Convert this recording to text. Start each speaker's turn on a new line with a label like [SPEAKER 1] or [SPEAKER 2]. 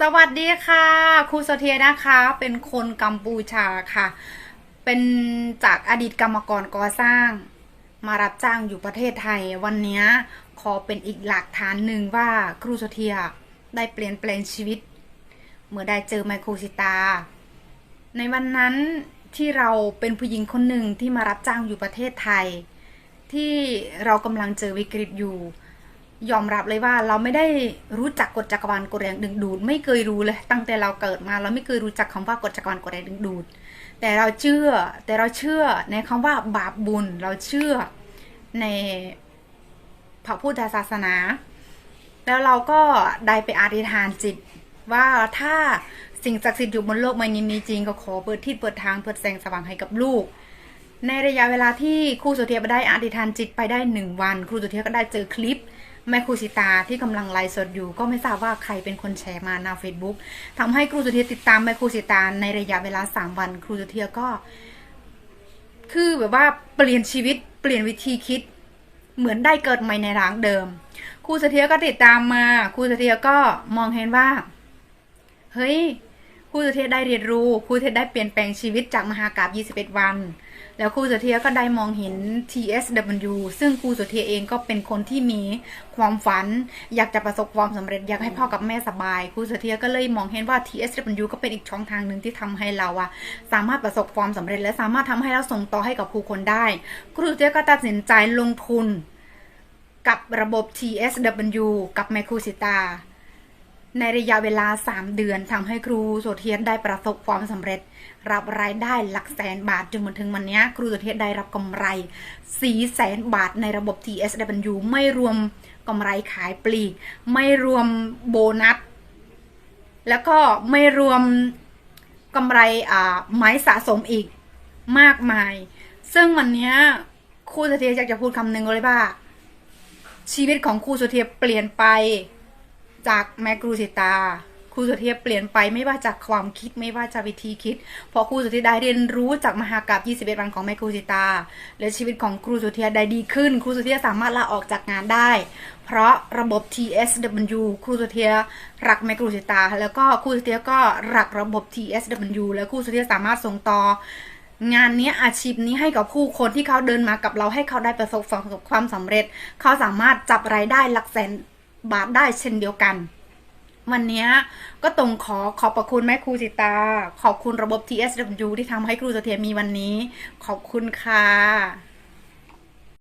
[SPEAKER 1] สวัสดีค่ะครูโซเทียนะคะ เป็นคนกัมพูชาค่ะ เป็นจากอดีตกรรมกรก่อสร้าง มารับจ้างอยู่ประเทศไทย วันนี้ขอเป็นอีกหลักฐานหนึ่งว่าครูโซเทียได้เปลี่ยนแปลงชีวิต เมื่อได้เจอไมโครซิตา ในวันนั้นที่เราเป็นผู้หญิงคนหนึ่งที่มารับจ้างอยู่ประเทศไทย ที่เรากำลังเจอวิกฤตอยู่ ยอมรับเลยว่าเราไม่ได้รู้จักกฎจักรวาลกฎแรงดึงดูด ไม่เคยรู้เลยตั้งแต่เราเกิดมา เราไม่เคยรู้จักคำว่ากฎจักรวาลกฎแรงดึงดูด แต่เราเชื่อแต่เราเชื่อในคำว่าบาปบุญ เราเชื่อในพระพุทธศาสนา แล้วเราก็ได้ไปอธิษฐานจิต ว่าถ้าสิ่งศักดิ์สิทธิ์อยู่บนโลกใบนี้มีจริงก็ขอเปิดที่เปิดทางเปิดแสงสว่างให้กับลูกในระยะเวลาที่ครูสุเทียได้อธิษฐานจิตไปได้หนึ่งวัน ครูสุเทียก็ได้เจอคลิป แม่ครูสิตาที่กำลังไลฟ์สดอยู่ ก็ไม่ทราบว่าใครเป็นคนแชร์มาหน้า Facebook ทำให้ครูสุเทียติดตามแม่ครูสิตาในระยะเวลาสามวัน ครูสุเทียก็ คือแบบว่าเปลี่ยนชีวิตเปลี่ยนวิธีคิด เหมือนได้เกิดใหม่ในร่างเดิม ครูสเสถียก็ติดตามมา ครูสเสถียก็มองเห็นว่า เฮ้ย ครูสถียรได้เรียนรู้ครูเสถียได้เปลี่ยนแปลงชีวิตจากมหากาบ21 วัน แล้วครูเสถียรก็ได้มองเห็น TSW ซึ่งครูเสถียรเองก็เป็นคนที่มีความฝัน อยากจะประสบความสำเร็จอยากให้พ่อกับแม่สบายครูเสถียรก็เลยมองเห็นว่า TSW ก็เป็นอีกช่องทางหนึ่งที่ทำให้เราอะสามารถประสบความสำเร็จ และสามารถทำให้เราส่งต่อให้กับผู้คนได้ ครูเสถียรก็ตัดสินใจลงทุน กับระบบ TSW กับแมครูสิตา ในระยะเวลา 3 เดือนทำให้ครูโสเทียนได้ประสบความสำเร็จ รับรายได้หลักแสนบาทจนมาถึงวันนี้ครูโสเทียนได้รับกำไร4แสนบาทในระบบ TSW ไม่รวมกำไรขายปลีก ไม่รวมโบนัส แล้วก็ไม่รวมกำไรอ่าไม้สะสมอีกมากมาย ซึ่งวันนี้ครูโสเทียนอยากจะพูดคำหนึ่งเลยว่า ชีวิตของครูโสเทียบเปลี่ยนไป จากแม่ครูสิตาครูสุเทีเปลี่ยนไปไม่ว่าจากความคิดไม่ว่าจากวิธีคิด เพราะครูสุเทีได้เรียนรู้จากมหากราบ21 วันของแม่ครูสิตา และชีวิตของครูสุเทีได้ดีขึ้น ครูสุเทีสามารถลาออกจากงานได้ เพราะระบบ TSW ครูสุเทียรักแม่ครูสิตา แล้วก็ครูสุเทียก็รักระบบ TSW และครูสุเทียสามารถส่งต่องานนี้อาชีพนี้ให้กับผู้คนที่เขาเดินมากับเราให้เขาได้ประสบความสำเร็จ เขาสามารถจับรายได้หลักแสน บาทได้เช่นเดียวกัน วันนี้ก็ตรงขอขอบพระคุณแม่ครูจิตา ขอบคุณระบบ TSW ที่ทำให้ครูสเทียมีวันนี้ ขอบคุณค่ะ